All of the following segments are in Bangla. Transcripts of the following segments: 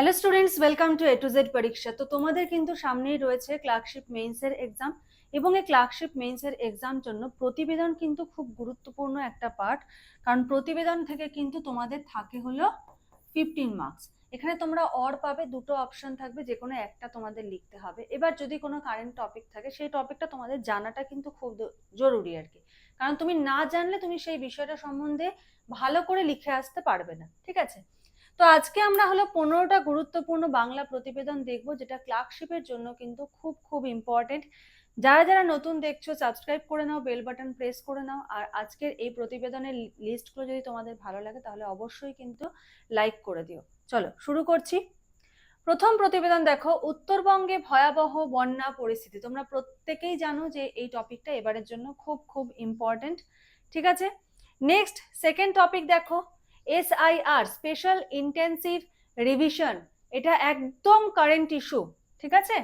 Hello students welcome to A to Z পরীক্ষা তো তোমাদের কিন্তু সামনেই রয়েছে ক্লার্কশিপ মেইনসের এক্সাম এবং এই ক্লার্কশিপ মেইনসের এক্সাম জন্য প্রতিবেদন কিন্তু খুব গুরুত্বপূর্ণ একটা পার্ট কারণ প্রতিবেদন থেকে কিন্তু তোমাদের থাকে হলো ফিফটিন মার্কস এখানে তোমরা অর পাবে, দুটো অপশন থাকবে যে কোনো একটা তোমাদের লিখতে হবে। এবার যদি কোনো কারেন্ট টপিক থাকে, সেই টপিকটা তোমাদের জানাটা কিন্তু খুব জরুরি আর কি। কারণ তুমি না জানলে তুমি সেই বিষয়টা সম্বন্ধে ভালো করে লিখে আসতে পারবে না, ঠিক আছে? তো আজকে আমরা হলো পনেরোটা গুরুত্বপূর্ণ বাংলা প্রতিবেদন দেখব, যেটা ক্লার্কশিপের জন্য কিন্তু খুব খুব ইম্পর্টেন্ট যারা যারা নতুন দেখছ সাবস্ক্রাইব করে নাও বেল বাটন প্রেস করে নাও। আর আজকের এই প্রতিবেদনের লিস্টগুলো যদি তোমাদের ভালো লাগে, তাহলে অবশ্যই কিন্তু লাইক করে দিও। চলো, শুরু করছি। প্রথম প্রতিবেদন দেখো, উত্তরবঙ্গে ভয়াবহ বন্যা পরিস্থিতি। তোমরা প্রত্যেকেই জানো যে এই টপিকটা এবারের জন্য খুব খুব ইম্পর্টেন্ট ঠিক আছে? নেক্সট সেকেন্ড টপিক দেখো এসআইআর স্পেশাল ইন্টেন্সিভ রিভিশন এটা একদম কারেন্ট ইস্যু ঠিক আছে?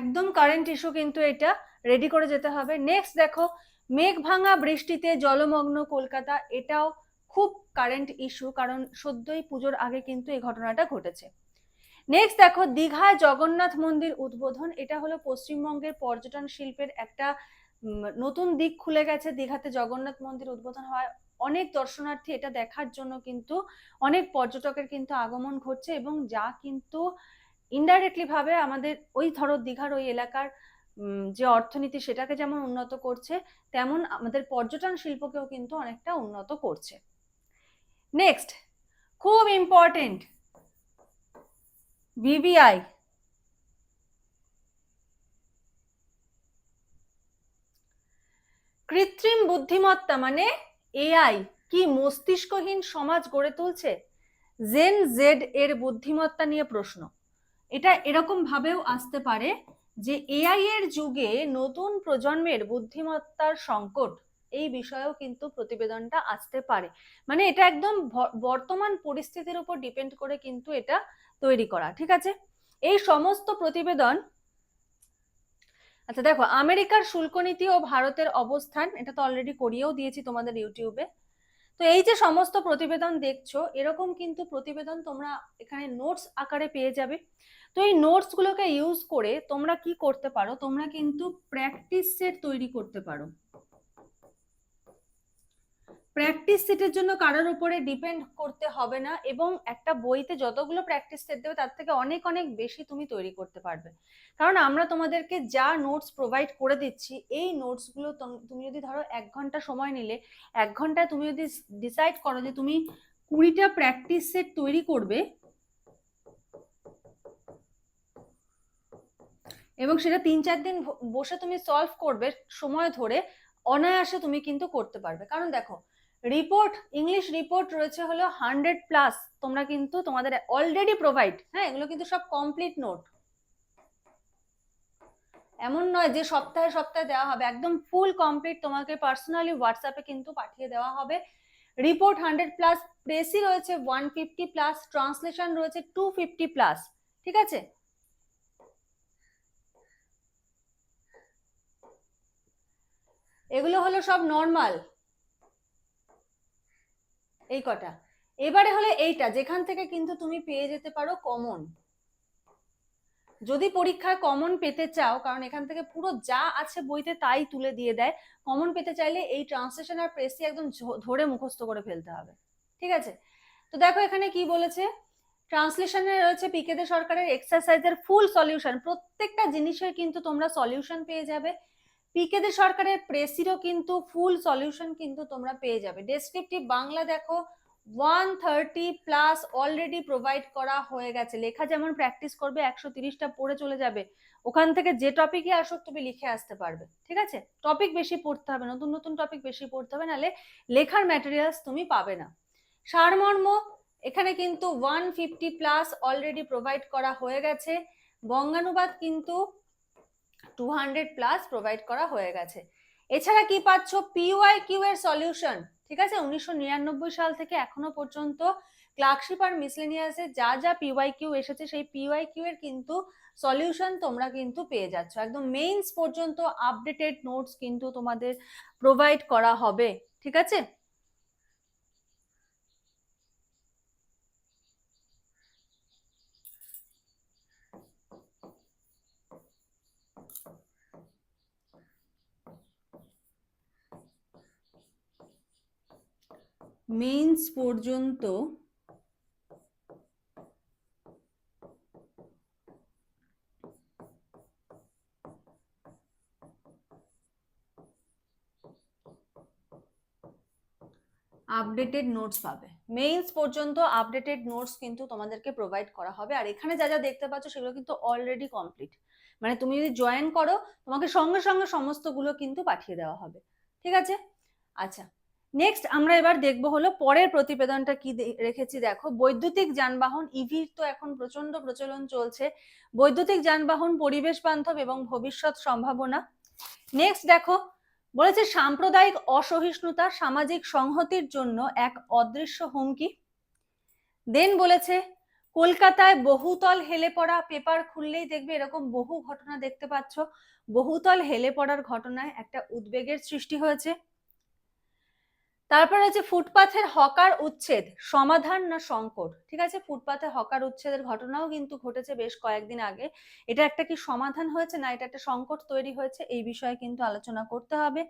একদম কারেন্ট ইস্যু কিন্তু এটা রেডি করে যেতে হবে। নেক্সট দেখো মেঘ ভাঙা বৃষ্টিতে জলমগ্ন কলকাতা, এটাও খুব কারেন্ট ইস্যু কারণ সদ্যই পুজোর আগে কিন্তু এই ঘটনাটা ঘটেছে। নেক্সট দেখো, দীঘায় জগন্নাথ মন্দির উদ্বোধন। এটা হলো পশ্চিমবঙ্গের পর্যটন শিল্পের একটা নতুন দিক খুলে গেছে। দীঘাতে জগন্নাথ মন্দির উদ্বোধন হয়। অনেক দর্শনার্থী এটা দেখার জন্য কিন্তু, অনেক পর্যটকের কিন্তু আগমন ঘটছে এবং যা কিন্তু ইনডাইরেক্টলি ভাবে আমাদের ওই ধরো দীঘার ওই এলাকার যে অর্থনীতি সেটাকে যেমন উন্নত করছে, তেমন আমাদের পর্যটন শিল্পকেও কিন্তু অনেকটা উন্নত করছে। নেক্সট খুব ইম্পর্টেন্ট ভিভিআই কৃত্রিম বুদ্ধিমত্তা মানে এআই, কি মস্তিষ্কহীন সমাজ গড়ে তুলছে? জেন জেড এর বুদ্ধিমত্তা নিয়ে প্রশ্ন। এটা এরকম ভাবেও আসতে পারে যে এআই এর যুগে নতুন প্রজন্মের বুদ্ধিমত্তার সংকট, এই বিষয়েও কিন্তু প্রতিবেদনটা আসতে পারে। মানে এটা একদম বর্তমান পরিস্থিতির উপর ডিপেন্ড করে কিন্তু এটা তৈরি করা, ঠিক আছে? এই সমস্ত প্রতিবেদন আচ্ছা দেখো, আমেরিকার শুল্ক নীতি ও ভারতের অবস্থান, এটা তো অলরেডি করিয়েও দিয়েছি তোমাদের ইউটিউবে তো এই যে সমস্ত প্রতিবেদন দেখছ, এরকম কিন্তু প্রতিবেদন তোমরা এখানে নোটস আকারে পেয়ে যাবে। তো এই নোটস গুলোকে ইউজ করে তোমরা কি করতে পারো? তোমরা কিন্তু প্র্যাকটিস সেট তৈরি করতে পারো। প্র্যাকটিস সেটের জন্য কারোর উপরে ডিপেন্ড করতে হবে না এবং একটা বইতে যতগুলো প্র্যাকটিস সেট দেবে তার থেকে অনেক অনেক বেশি তুমি তৈরি করতে পারবে। কারণ আমরা তোমাদেরকে যা নোটস প্রোভাইড করে দিচ্ছি, এই নোটসগুলো তুমি যদি ধরো এক ঘণ্টা সময় নিলে, এক ঘন্টায় তুমি যদি ডিসাইড করো যে তুমি কুড়িটা প্র্যাকটিস সেট তৈরি করবে এবং সেটা তিন, চার দিন বসে তুমি সলভ করবে সময় ধরে, অনায়াসে তুমি কিন্তু করতে পারবে। কারণ দেখো রিপোর্ট ইংলিশ রিপোর্ট রয়েছে হলো হান্ড্রেড প্লাস তোমরা কিন্তু তোমাদের অলরেডি প্রোভাইড হ্যাঁ এগুলো কিন্তু সব কমপ্লিট নোট এমন নয় যে সপ্তাহে সপ্তাহে দেওয়া হবে, একদম ফুল কমপ্লিট তোমাকে পার্সোনালি হোয়াটসঅ্যাপে কিন্তু পাঠিয়ে দেওয়া হবে। রিপোর্ট হান্ড্রেড প্লাস প্রেসি রয়েছে ওয়ান ফিফটি প্লাস ট্রান্সলেশন রয়েছে টু ফিফটি প্লাস ঠিক আছে? এগুলো হলো সব নর্মাল এই কটা। এবারে হলে এইটা, যেখান থেকে কিন্তু তুমি পেয়ে যেতে পারো কমন যদি পরীক্ষায় কমন পেতে চাও, কারণ এখান থেকে পুরো যা আছে বইতে তাই তুলে দিয়ে দেয় কমন পেতে চাইলে এই ট্রান্সলেশন আর প্রেসি একদম ধরে মুখস্থ করে ফেলতে হবে। ঠিক আছে? তো দেখো এখানে কি বলেছে? ট্রান্সলেশনে রয়েছে পিকেদে সরকারের এক্সারসাইজের ফুল সলিউশন প্রত্যেকটা জিনিসের কিন্তু তোমরা সলিউশন পেয়ে যাবে। পিকেদে সরকারের প্রেসিরও কিন্তু ফুল সলিউশন কিন্তু তোমরা পেয়ে যাবে। ডেসক্রিপটিভ বাংলা দেখো one thirty plus already provide করা হয়ে গেছে। লেখা যেমন প্র্যাকটিস করবে, একশো তিরিশটা পড়ে চলে যাবে। ওখান থেকে যে টপিকই আসুক, তুমি লিখে আসতে পারবে। ঠিক আছে? টপিক বেশি পড়তে হবে, নতুন নতুন টপিক বেশি পড়তে হবে, নাহলে লেখার ম্যাটেরিয়ালস তুমি পাবে না। সারমর্ম, এখানে কিন্তু one fifty plus already provide করা হয়ে গেছে। বঙ্গানুবাদ কিন্তু টু হান্ড্রেড প্লাস প্রোভাইড করা হয়ে গেছে। এছাড়া কি পাচ্ছ? পিওয়াই কিউ এর সলিউশন ঠিক আছে? উনিশশো নিরানব্বই সাল থেকে এখনও পর্যন্ত ক্লার্কশিপ আর মিসলেনিয়াসে যা যা পিওয়াই কিউ এসেছে, সেই পিওয়াই কিউ এর কিন্তু সলিউশন তোমরা কিন্তু পেয়ে যাচ্ছ। একদম মেইনস পর্যন্ত আপডেটেড নোটস কিন্তু তোমাদের প্রোভাইড করা হবে, ঠিক আছে? মেইনস পর্যন্ত আপডেটেড নোটস পাবে। মেইনস পর্যন্ত আপডেটেড নোটস কিন্তু তোমাদেরকে প্রোভাইড করা হবে। আর এখানে যা যা দেখতে পাচ্ছ সেগুলো কিন্তু অলরেডি কমপ্লিট মানে তুমি যদি জয়েন করো, তোমাকে সঙ্গে সঙ্গে সমস্তগুলো কিন্তু পাঠিয়ে দেওয়া হবে। ঠিক আছে? আচ্ছা নেক্সট আমরা এবার দেখব হলো পরের প্রতিবেদনটা কি রেখেছি। দেখো, বৈদ্যুতিক যানবাহন ইভির তো এখন প্রচণ্ড প্রচলন চলছে। বৈদ্যুতিক যানবাহন, পরিবেশ বান্ধব এবং ভবিষ্যৎ সম্ভাবনা। নেক্সট দেখো, বলেছে সাম্প্রদায়িক অসহিষ্ণুতা, সামাজিক সংহতির জন্য এক অদৃশ্য হুমকি। দেন বলেছে, কলকাতায় বহুতল হেলে পড়া পেপার খুললেই দেখবে এরকম বহু ঘটনা দেখতে পাচ্ছ। বহুতল হেলে পড়ার ঘটনায় একটা উদ্বেগের সৃষ্টি হয়েছে। তারপর হচ্ছে ফুটপাথের হকার উচ্ছেদ, সমাধান না সংকট? ঠিক আছে, ফুটপাথে হকার উচ্ছেদের ঘটনাও কিন্তু ঘটেছে বেশ কয়েকদিন আগে। এটা একটা কি সমাধান হয়েছে না এটা একটা সংকট তৈরি হয়েছে? এই বিষয়ে কিন্তু আলোচনা করতে হবে।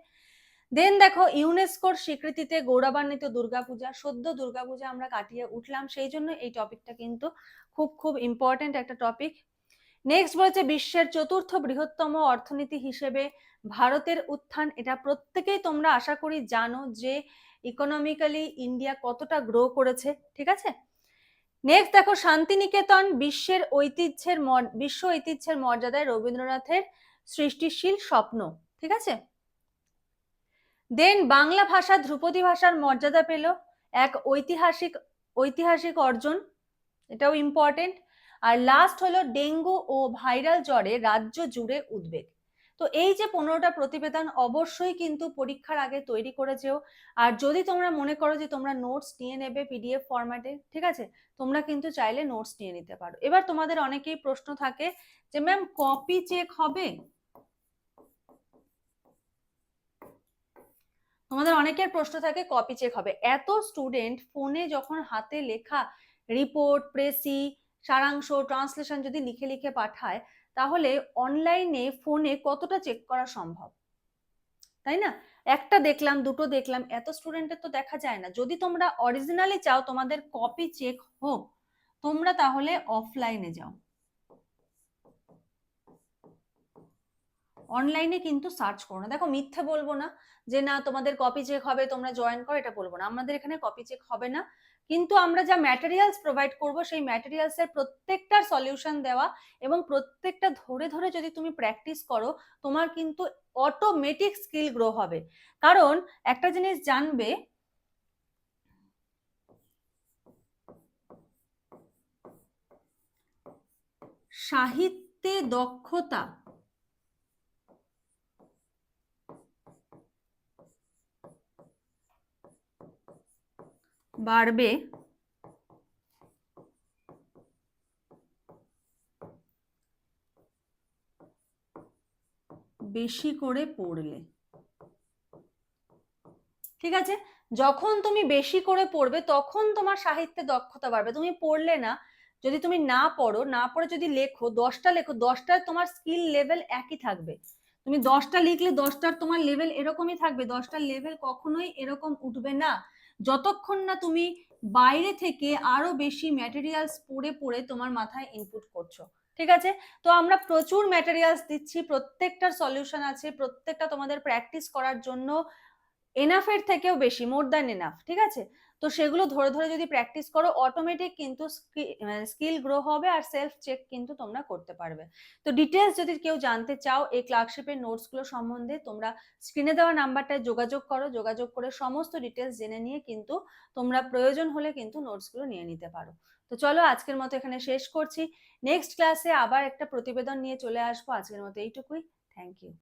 দেন দেখো ইউনেস্কোর স্বীকৃতিতে গৌরবান্বিত দুর্গাপূজা, সদ্য দুর্গাপূজা আমরা কাটিয়ে উঠলাম। সেই জন্য এই টপিকটা কিন্তু খুব খুব ইম্পর্টেন্ট একটা টপিক নেক্সট বলছে, বিশ্বের চতুর্থ বৃহত্তম অর্থনীতি হিসেবে ভারতের উত্থান। এটা প্রত্যেকেই তোমরা আশা করি জানো যে ইকোনমিক্যালি ইন্ডিয়া কতটা গ্রো করেছে, ঠিক আছে? নেক্সট দেখো, শান্তিনিকেতন বিশ্বের ঐতিহ্যের বিশ্ব ঐতিহ্যের মর্যাদায় রবীন্দ্রনাথের সৃষ্টিশীল স্বপ্ন, ঠিক আছে? দেন বাংলা ভাষা ধ্রুপদী ভাষার মর্যাদা পেল, এক ঐতিহাসিক ঐতিহাসিক অর্জন, এটাও ইম্পর্টেন্ট আর লাস্ট হলো ডেঙ্গু ও ভাইরাল জ্বরে রাজ্য জুড়ে উদ্বেগ। তো এই যে পনেরোটা প্রতিবেদন অবশ্যই কিন্তু পরীক্ষার আগে তৈরি করে যেও। আর যদি তোমরা মনে করো যে তোমরা নোটস নিয়ে নেবে পিডিএফ ফরম্যাটে ঠিক আছে? তোমরা কিন্তু চাইলে নোটস নিয়ে নিতে পারো। এবার তোমাদের অনেকেই প্রশ্ন থাকে যে, ম্যাম কপি চেক হবে? তোমাদের অনেকের প্রশ্ন থাকে কপি চেক হবে? এত স্টুডেন্ট ফোনে যখন হাতে লেখা রিপোর্ট প্রেসি সারাংশ ট্রান্সলেশন যদি লিখে লিখে পাঠায় তাহলে অনলাইনে ফোনে কতটা চেক করা সম্ভব? তাই না? একটা দেখলাম, দুটো দেখলাম, এত স্টুডেন্টের তো দেখা যায় না। যদি তোমরা অরিজিনালি চাও তোমাদের কপি চেক হোক, তোমরা তাহলে অফলাইনে যাও। অনলাইনে কিন্তু সার্চ করো না। দেখো, মিথ্যে বলব না যে, না, তোমাদের কপি চেক হবে, তোমরা জয়েন করো। এটা বলব না। আমাদের এখানে কপি চেক হবে না। কিন্তু আমরা যা ম্যাটেরিয়ালস প্রোভাইড করব, সেই ম্যাটেরিয়ালস এর প্রত্যেকটার সলিউশন দেওয়া এবং প্রত্যেকটা ধরে ধরে যদি তুমি প্র্যাকটিস করো, তোমার কিন্তু অটোমেটিক স্কিল গ্রো হবে। কারণ একটা জিনিস জানবে, সাহিত্যে দক্ষতা বাড়বে। বেশি করে পড়লে। ঠিক আছে? যখন তুমি বেশি করে পড়বে, তখন তোমার সাহিত্যে দক্ষতা বাড়বে। তুমি পড়লে না, যদি তুমি না পড়ো, না পড়ে যদি লেখো, দশটা লেখো, দশটার তোমার স্কিল লেভেল একই থাকবে। তুমি দশটা লিখলে দশটার তোমার লেভেল এরকমই থাকবে। দশটার লেভেল কখনোই এরকম উঠবে না। যতক্ষণ না তুমি বাইরে থেকে আরও বেশি ম্যাটেরিয়ালস পড়ে পড়ে তোমার মাথায় ইনপুট করছ, ঠিক আছে? তো আমরা প্রচুর ম্যাটেরিয়ালস দিচ্ছি, প্রত্যেকটার সলিউশন আছে, প্রত্যেকটা তোমাদের প্র্যাকটিস করার জন্য এনাফের থেকেও বেশি মোর দ্যান এনাফ ঠিক আছে? তো সেগুলো ধরে ধরে যদি প্র্যাকটিস করো অটোমেটিক কিন্তু স্কিল গ্রো হবে আর সেলফ চেক কিন্তু তোমরা করতে পারবে। তো ডিটেলস যদি কেউ জানতে চাও, এই ক্লার্কশিপের নোটসগুলো সম্বন্ধে তোমরা স্ক্রিনে দেওয়া নাম্বারটায় যোগাযোগ করো। যোগাযোগ করে সমস্ত ডিটেলস জেনে নিয়ে কিন্তু তোমরা প্রয়োজন হলে কিন্তু নোটসগুলো নিয়ে নিতে পারো। তো চলো আজকের মতো এখানে শেষ করছি। নেক্সট ক্লাসে আবার একটা প্রতিবেদন নিয়ে চলে আসব। আজকের মতো এইটুকুই। Thank you